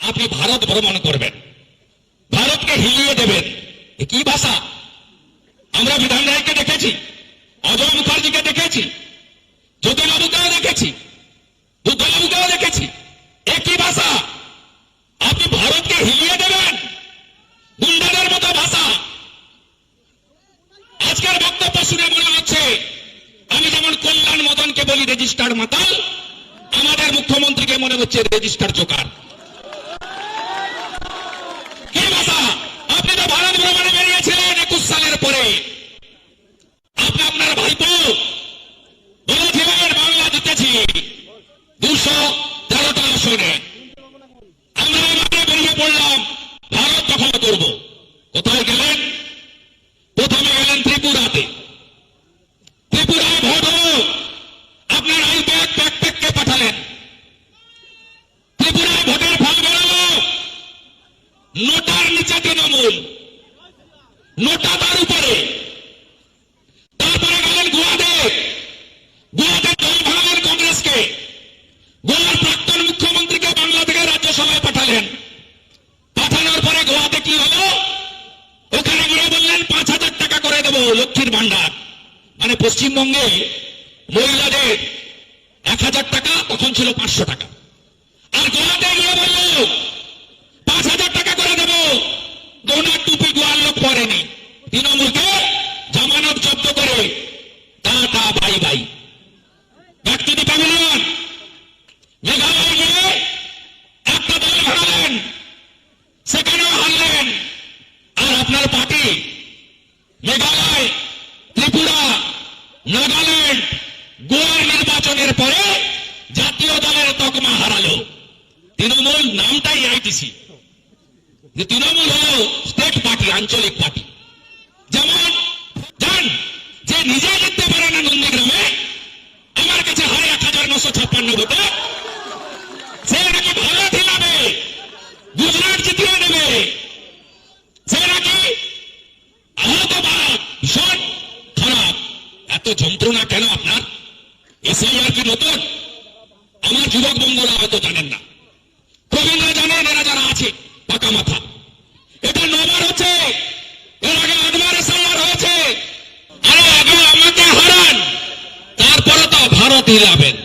আপনি ভারত ভ্রমণ করবেন। ভারতকে হিলিয়ে দেবেন। কি ভাষা? আমরা বিধান রায়কে দেখেছি, অজয় মুখার্জিকে দেখেছি, জ্যোতিবাবুকেও দেখেছি বুদ্ধবাবুকেও দেখেছি। একই ভাষা? আপনি ভারতকে হিলিয়ে দেবেন? গুন্ডাদের মতো ভাষা। আজকের বক্তব্য শুনে মনে হচ্ছে, আমি যেমন কল্যাণ মদনকে বলি রেজিস্টার মাতাল, আমাদের মুখ্যমন্ত্রীকে মনে হচ্ছে রেজিস্টার জোকার কি ভাষা আপনি তো ভারত ভ্রমণে বেরিয়েছিলেন একুশ সালের পরে। আপনি আপনার ভাইপো বলেছিলেন, বাংলা জিতেছি। দুশো তেরোটা আসনে। আমরা বেরিয়ে পড়লাম, ভারত দখল করব। কোথায় গেলেন? প্রথমে গেলেন ত্রিপুরাতে। ত্রিপুরায় ভোট হলো, আপনার আইপ্যাক ব্যাকপ্যাককে পাঠালেন। ত্রিপুরায় ভোটের ফল বেরোলো, নোটার নিচে তৃণমূল নোটা তার উপরে। তারপরে গেলেন গোয়াতে। গোয়াতে দল ভাঙলেন কংগ্রেসকে। গোয়ার প্রাক্তন মুখ্যমন্ত্রীকে বাংলা থেকে রাজ্যসভায় পাঠালেন। পাঠানোর পরে গোয়াতে কি হলো? ওখানে গিয়ে বললেন, পাঁচ হাজার টাকা করে দেবো লক্ষ্মীর ভান্ডার মানে পশ্চিমবঙ্গে মহিলাদের এক হাজার টাকা, তখন ছিল পাঁচশো টাকা আর গোয়াতে গিয়ে বলল পাঁচ হাজার টাকা করে দেবো ডোনার টুপি গোয়ার লোক পরেনি তৃণমূলকে জামানত জব্দ করে tata bye bye. Party, Meghalaya, Tripura, Nagaland গোয়ার নির্বাচনের পরে জাতীয় দলের তকমা হারালো। তৃণমূল নামটাই আইটিসি। তৃণমূল হল স্টেট পার্টি, আঞ্চলিক পার্টি যেমন যান যে নিজে জিততে পারে না নন্দীগ্রামে আমার কাছে হারে এক হাজার নশো ছাপ্পান্ন ভোটে সে নাকি ভারত গুজরাট জিতিয়ে নেবে। সে নাকি আহতবাদ, ভীষণ খারাপ। এত যন্ত্রণা কেন আপনার? এসআইআর কি নতুন? আমার যুবক বন্ধুরা হয়তো জানেন না। প্রবীণরা জানেন, এরা যারা আছে, পাকা মাথা এটা নবার হচ্ছে এর আগে আটবার এসআইআর হয়েছে আরে আগে আমাকে হারান তারপরে তো ভারত হিলাবেন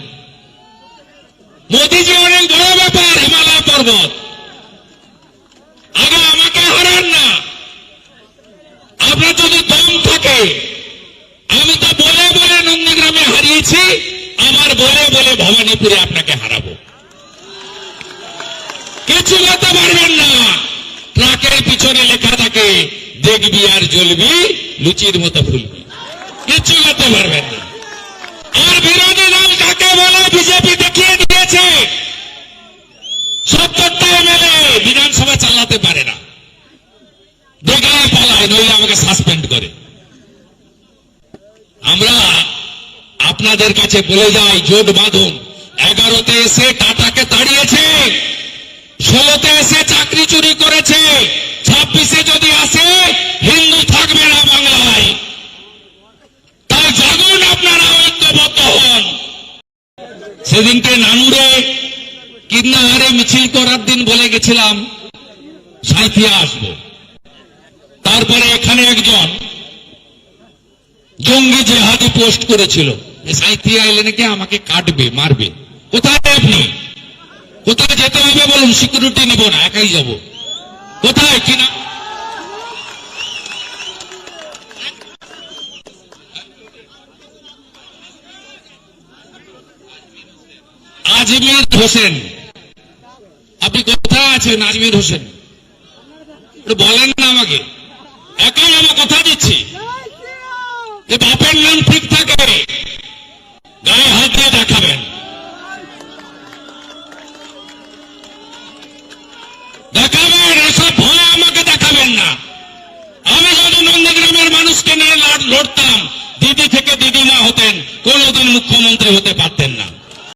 মোদিজি অনেক বড় ব্যাপার, হিমালয় পর্বত। আগে আমাকে হারান না। আপনার যদি দম থাকে, আমি তো বলে বলে নন্দীগ্রামে হারিয়েছি আমার বলে বলে ভবানীপুরে আপনাকে হারাবো। কিছু করতে পারবেন না। ট্রাকের পিছনে লেখা থাকে, দেখবি আর জ্বলবি, লুচির মতো ফুলবি। কিছু করতে পারবেন না। আর বিরোধী বলে বিজেপি দেখিয়ে দিয়েছে। সত্তরটা এমএলএ বিধানসভা চালাতে পারে না। দেখলে পালায়, নইলে আমাকে সাসপেন্ড করে। আমরা আপনাদের কাছে বলে যাই, জোট বাঁধুন। এগারোতে এসে টাটাকে তাড়িয়েছে, ষোলোতে এসে সেদিনকে নানুরে কিন্নাহারে মিছিল করার দিন বলে গেছিলাম সাঁথিয়া আসব। তারপরে এখানে একজন জঙ্গি জেহাদি পোস্ট করেছিল সাঁথিয়া এলে নাকি আমাকে কাটবে, মারবে। কোথায় আপনি? কোথায় যেতে হবে বলুন? সিকিউরিটি নিব না, একাই যাব। কোথায়? কিনা আজমির হোসেন। আপনি কোথায় আছেন আজমির হোসেন? বলেন না আমাকে। একাই আমার কথা দিচ্ছি। যে বাপের নাম ঠিক থাকে, গায়ে হাত দিয়ে দেখাবেন। দেখাবেন, এসব ভয় আমাকে দেখাবেন না। আমি যদি নন্দীগ্রামের মানুষকে নিয়ে লড়তাম, দিদি থেকে দিদিমা হতেন, কোনোদিন মুখ্যমন্ত্রী হতে পারতেন না।